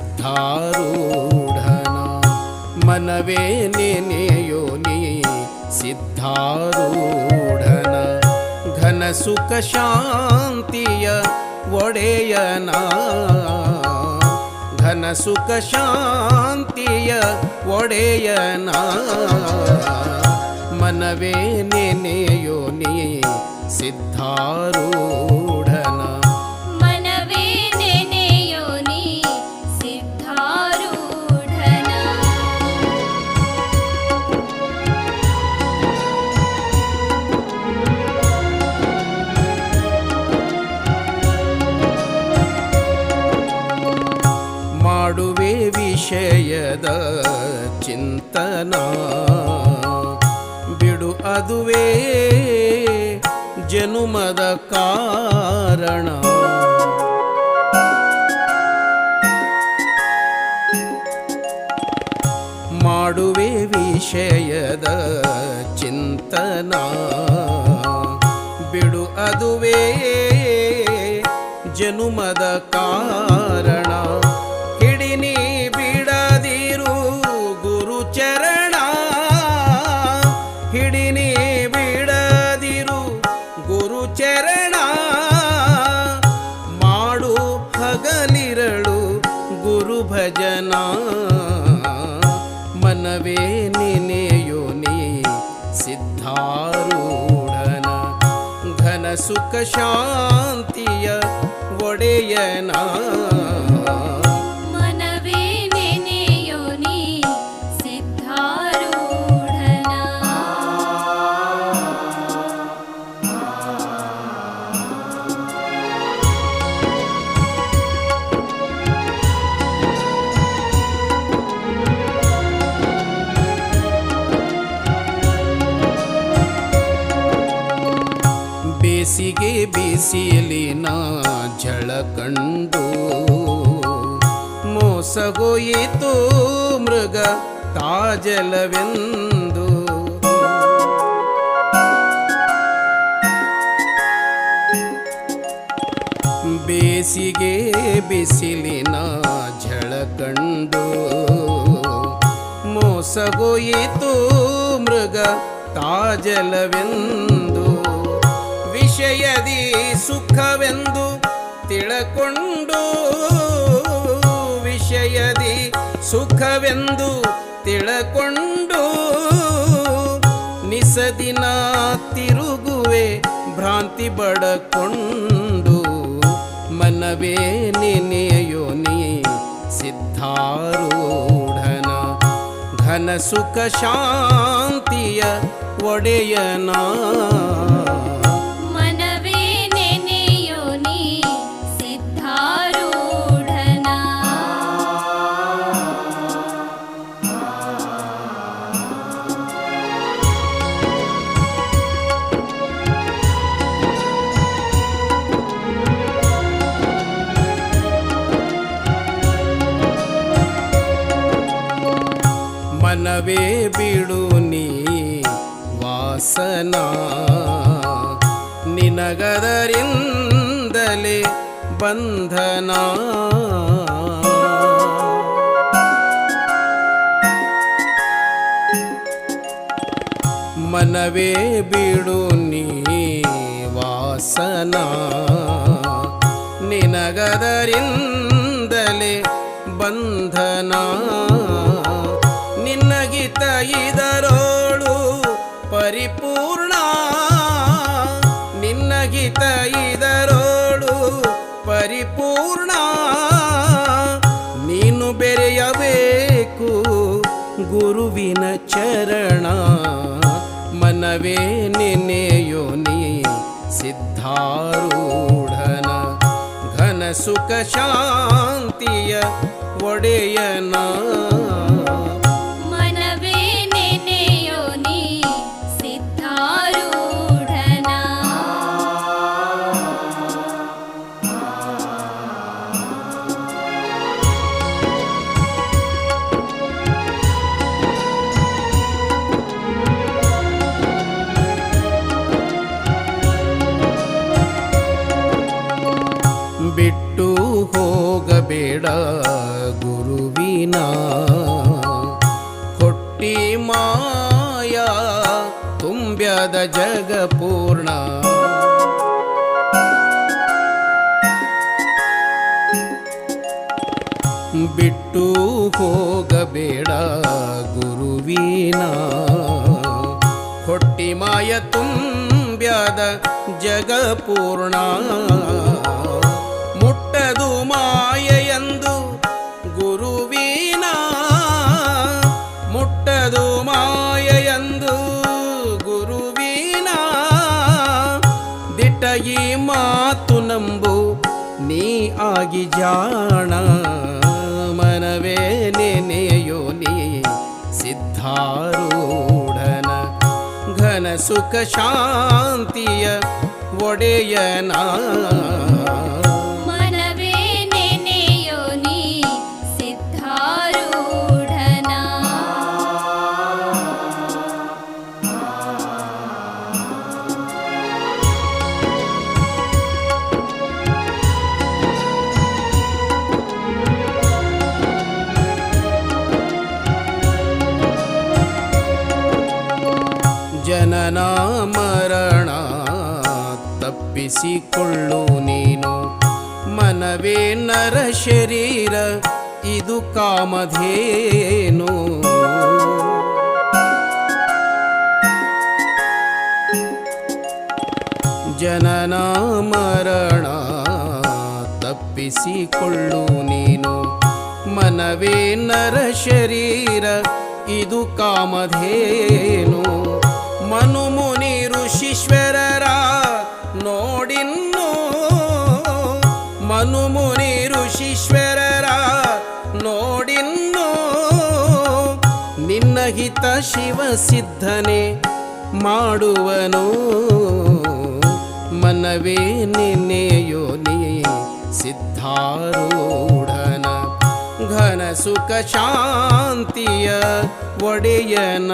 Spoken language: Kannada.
सिद्धारूढनो। मनवे नियोनि सिद्धारूढन। घनसुखशान्तिय वडेयना घनसुखशान्तिय वडेयना मनवे नियोनिये सिद्धारूढ ವಿಷಯದ ಚಿಂತನ. ಬಿಡು ಅದುವೇ ಜನುಮದ ಕಾರಣ. ಮಾಡುವೆ ವಿಷಯದ ಚಿಂತನ. ಬಿಡು ಅದುವೇ ಜನುಮದ ಕಾರಣ. ुनि सिद्धारुणन घन सुख शान्तिय गोडेयना ಬೇಸಿಗೆ ಬಿಸಿಲಿನ ಝಳ ಕಂಡು. ಮೋಸಗೋಯಿತು ಮೃಗ ತಾಜಲವೆಂದು. ಬೇಸಿಗೆ ಬಿಸಿಲಿನ ಝಳ ಕಂಡು. ಮೋಸಗೋಯಿತು ಮೃಗ ತಾಜಲವೆಂದು. ವಿಷಯದಿ ಸುಖವೆಂದು ತಿಳಕೊಂಡು ವಿಷಯದಿ ಸುಖವೆಂದು ತಿಳಕೊಂಡು ನಿಸದಿನ ತಿರುಗುವೆ ಭ್ರಾಂತಿ ಬಡಕೊಂಡು ಮನವೇ ನೆನೆಯೋ ನೀ ಸಿದ್ಧಾರೂಢನ ಘನ ಸುಖ ಶಾಂತಿಯ ಒಡೆಯನ ಮನವೇ ಬಿಡು ನೀ ವಾಸನ. ನಿನಗದರಿಂದಲೇ ಬಂಧನ. ಮನವೇ ಬಿಡು ನೀ ವಾಸನ. ನಿನಗದರಿಂದಲೇ ಬಂಧನ. ನಿನ್ನಗಿತ ಇದರೋಳು ಪರಿಪೂರ್ಣ. ನೀನು ಬೆರೆಯಬೇಕು ಗುರುವಿನ ಚರಣ. ಮನವೇ ನೆನೆಯೋ ನೀ ಸಿದ್ಧಾರೂಢನ. ಘನ ಸುಖ ಶಾಂತಿಯ ಒಡೆಯನ. ಬಿಟ್ಟು ಹೋಗಬೇಡ ಹೋಗಬೇಡ ಗುರುವಿನ ಕೊಟ್ಟಿ ಮಾಯ ತುಂಬ್ಯದ ಜಗ ಪೂರ್ಣ ಬಿಟ್ಟು ಹೋಗಬೇಡ ಗುರುವಿನ ಹೊಟ್ಟಿ ಮಾಯ ತುಂಬ್ಯದ ಜಗ ಪೂರ್ಣ ಮುಟ್ಟದು ಮಾಯೆಯಂದು ದಿಟ್ಟ ಈ ಮಾತು ನಂಬು ನೀ ಆಗಿ ಜಾಣ ಮನವೇ ನೆನೆಯೋ ನೀ ಸಿದ್ಧಾರೂಢನ ಘನ ಸುಖ ಶಾಂತಿಯ ಒಡೆಯನ ತಪ್ಪಿಸಿಕೊಳ್ಳು ನೀನು. ಮನವೇ ನರ ಶರೀರ, ಇದು ಕಾಮಧೇನು. ಜನನ ಮರಣ ತಪ್ಪಿಸಿಕೊಳ್ಳು ನೀನು. ಮನವೇ ನರ ಶರೀರ, ಇದು ಕಾಮಧೇನು. ಮನು ಮುನಿ ಋಷೀಶ್ವರರ ನೋಡಿನ್ನು ಮನು ಮುನಿ ಋಷೀಶ್ವರರ ನೋಡಿನ್ನು ನಿನ್ನ ಹಿತ ಶಿವ ಸಿದ್ಧನೆ ಮಾಡುವನು. ಮನವೇ ನಿನ್ನೆಯೋ ನೀ ಸಿದ್ಧಾರೂಢನ ಘನ ಸುಖ ಶಾಂತಿಯ ಒಡೆಯನ.